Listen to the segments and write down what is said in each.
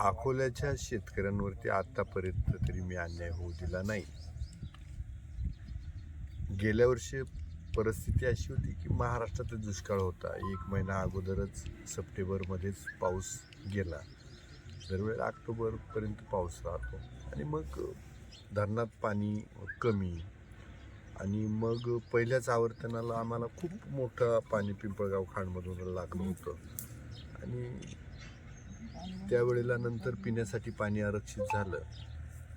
अकोल्याच्या शेतकऱ्यांवरती आत्तापर्यंत तरी मी अन्याय होऊ दिला नाही. गेल्या वर्षी परिस्थिती अशी होती की महाराष्ट्रात दुष्काळ होता. एक महिना अगोदरच सप्टेंबरमध्येच पाऊस गेला. दरवेळेला ऑक्टोबरपर्यंत पाऊस राहतो. आणि मग धरणात पाणी कमी. आणि मग पहिल्याच आवर्तनाला आम्हाला खूप मोठं पाणी पिंपळगाव खांडमधून लागलं होतं. आणि त्यावेळेला नंतर पिण्यासाठी पाणी आरक्षित झालं.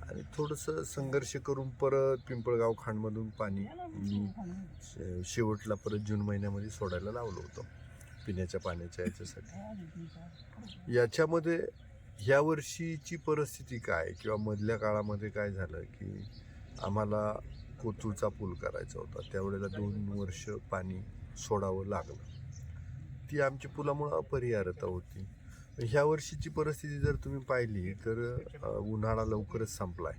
आणि थोडंसं संघर्ष करून परत पिंपळगाव खांडमधून पाणी मी शे- शेवटला परत जून महिन्यामध्ये सोडायला लावलं होतं पिण्याच्या पाण्याच्या याच्यासाठी. याच्यामध्ये ह्या वर्षीची परिस्थिती काय किंवा मधल्या काळामध्ये काय झालं की आम्हाला कोथरूचा पूल करायचा होता. त्यावेळेला दोन वर्ष पाणी सोडावं लागलं. ती आमची पुलामुळं अपरिहार्यता होती. ह्या वर्षीची परिस्थिती जर तुम्ही पाहिली तर उन्हाळा लवकरच संपलाय.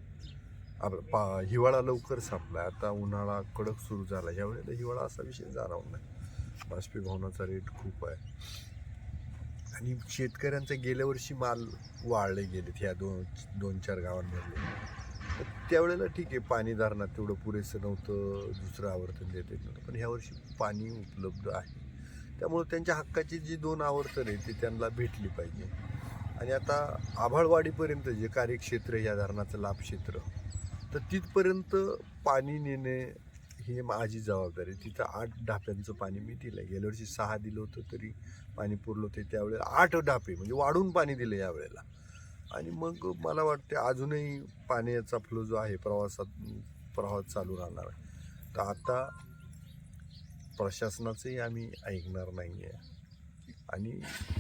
आप- पा हिवाळा लवकर संपलाय. आता उन्हाळा कडक सुरू झाला. ह्या वेळेला हिवाळा असा विषय जाणवला नाही. बाष्पीभवनाचा रेट खूप आहे. आणि शेतकऱ्यांचा गेल्या वर्षी माल वाळले गेलेत ह्या दोन दोन चार गावांमधले. तर त्यावेळेला ठीक आहे पाणी धरणात तेवढं पुरेसं नव्हतं दुसरं आवर्तन देत येत नव्हतं. पण ह्या वर्षी पाणी उपलब्ध आहे. त्यामुळे त्यांच्या हक्काची जी दोन आवर्तन आहे ती त्यांना भेटली पाहिजे. आणि आता आभाळवाडीपर्यंत जे कार्यक्षेत्र या धरणाचं लाभक्षेत्र तर तिथपर्यंत पाणी नेणे ही माझी जबाबदारी तिथं आठ ढाप्यांचं पाणी मी दिलं आहे गेल्या वर्षी सहा दिलं होतं तरी पाणी पुरलं होते. त्यावेळेला आठ ढापे म्हणजे वाढून पाणी दिलं यावेळेला आणि मग मला वाटते अजूनही पाण्याचा फ्लो जो आहे प्रवासात प्रवास चालू राहणार आहे. तर आता प्रशासनाचंही आम्ही ऐकणार नाही आहे आणि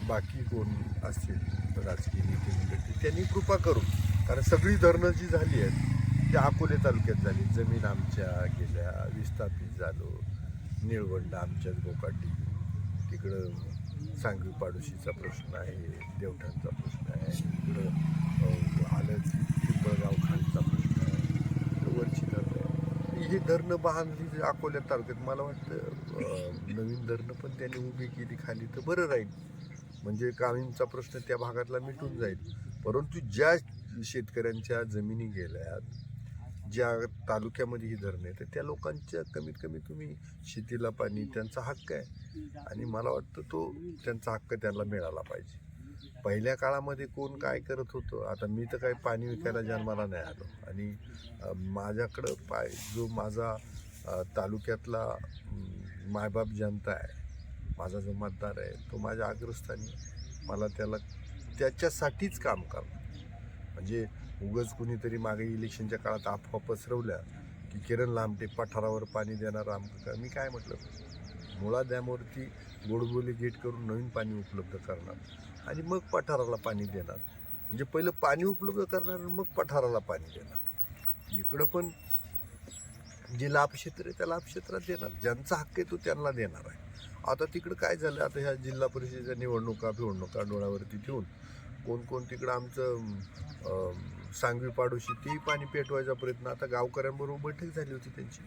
बाकी कोण असतील राजकीय नेते मंडळी त्यांनी कृपा करू कारण सगळी धरणं जी झाली आहेत ती अकोले तालुक्यात झाली. जमीन आमच्या गेल्या विस्थापित झालो. निळवंड आमच्याच गोकाटी तिकडं सांगवी पाडोशीचा प्रश्न आहे देवठाणचा प्रश्न आहे. तिकडं आलं पिंपळगाव खालचा प्रश्न आहे इकडं वरची धरणं आहे ही धरणं बांधली जी अकोल्या तालुक्यात मला वाटतं नवीन धरणं पण त्यांनी उभी केली खाली तर बरं राहील. म्हणजे कामींचा प्रश्न त्या भागातला मिटून जाईल. परंतु ज्या शेतकऱ्यांच्या जमिनी गेल्यात ज्या तालुक्यामध्ये ही धरणं आहे तर त्या लोकांच्या कमीत कमी तुम्ही शेतीला पाणी त्यांचा हक्क आहे. आणि मला वाटतं तो त्यांचा हक्क त्यांना मिळाला पाहिजे. पहिल्या काळामध्ये कोण काय करत होतं? आता मी तर काही पाणी विकायला जन्माला नाही आलो. आणि माझ्याकडं पाय जो माझा तालुक्यातला मायबाप जनता आहे माझा जो मतदार आहे तो माझ्या अग्रस्थानी मला त्याला त्याच्यासाठीच काम करणं म्हणजे उगच कुणीतरी मागे इलेक्शनच्या काळात अफवा पसरवल्या की किरण लांबटे पठारावर पाणी देणार आमचं मी काय म्हटलं? मुळा डॅमवरती गोडबोली गेट करून नवीन पाणी उपलब्ध करणार. आणि मग पठाराला पाणी देणार. म्हणजे पहिलं पाणी उपलब्ध करणार आणि मग पठाराला पाणी देणार. इकडं पण जे लाभक्षेत्र आहे त्या लाभक्षेत्रात देणार. ज्यांचा हक्क आहे तो त्यांना देणार आहे. आता तिकडं काय झालं? आता ह्या जिल्हा परिषदेच्या निवडणुका फिवडणुका डोळ्यावरती ठेवून कोण कोण तिकडं आमचं सांगवी पाडोशी तेही पाणी पेटवायचा प्रयत्न. आता गावकऱ्यांबरोबर बैठक झाली होती त्यांची.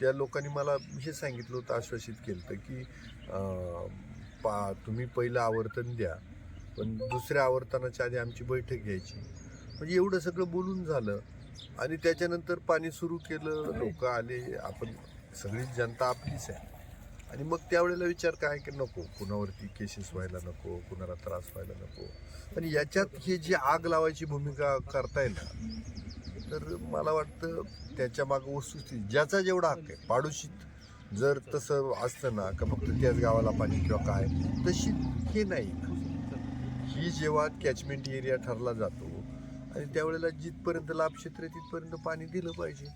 त्या लोकांनी मला हे सांगितलं होतं आश्वासित केलं होतं की पा तुम्ही पहिलं आवर्तन द्या. पण दुसऱ्या आवर्तनाच्या आधी आमची बैठक घ्यायची. म्हणजे एवढं सगळं बोलून झालं आणि त्याच्यानंतर पाणी सुरू केलं लोक आले. आपण सगळीच जनता आपलीच आहे. आणि मग त्यावेळेला विचार काय की नको कुणावरती केसेस व्हायला नको कुणाला त्रास व्हायला नको. आणि याच्यात हे जी आग लावायची भूमिका करताय ना तर मला वाटतं त्याच्या मागं वस्तुस्थिती ज्याचा जेवढा हक्क आहे पाडोशीत जर तसं असतं ना का फक्त त्याच गावाला पाणी किंवा काय तशी हे नाही. ही जेव्हा कॅचमेंट एरिया ठरला जातो आणि त्यावेळेला जिथपर्यंत लाभक्षेत्र आहे तिथपर्यंत पाणी दिलं पाहिजे.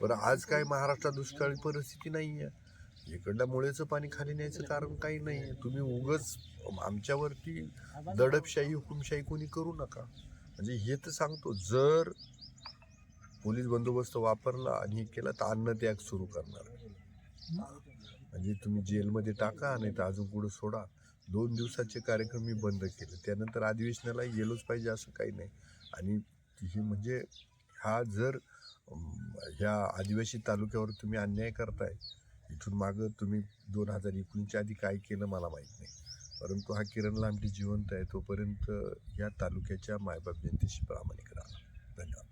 बरं आज काय महाराष्ट्रात दुष्काळी परिस्थिती नाही आहे इकडल्या मुळेचं पाणी खाली न्यायचं कारण काही नाही आहे तुम्ही उगच आमच्यावरती दडपशाही हुकुमशाही कोणी करू नका. म्हणजे हे तर सांगतो जर पोलीस बंदोबस्त वापरला आणि हे केला तर अन्नत्याग सुरू करणार. म्हणजे तुम्ही जेलमध्ये टाका नाही तर अजून कुठं सोडा. दोन दिवसाचे कार्यक्रम मी बंद केले. त्यानंतर अधिवेशनाला गेलोच पाहिजे असं काही नाही. आणि ही म्हणजे हा जर ह्या आदिवासी तालुक्यावर तुम्ही अन्याय करताय इथून मागं तुम्ही दोन हजार एकोणीसच्या आधी काय केलं मला माहीत नाही. परंतु हा किरण लांबडी जिवंत आहे तोपर्यंत या तालुक्याच्या मायबाप जयंतीशी प्रामाणिक राहा.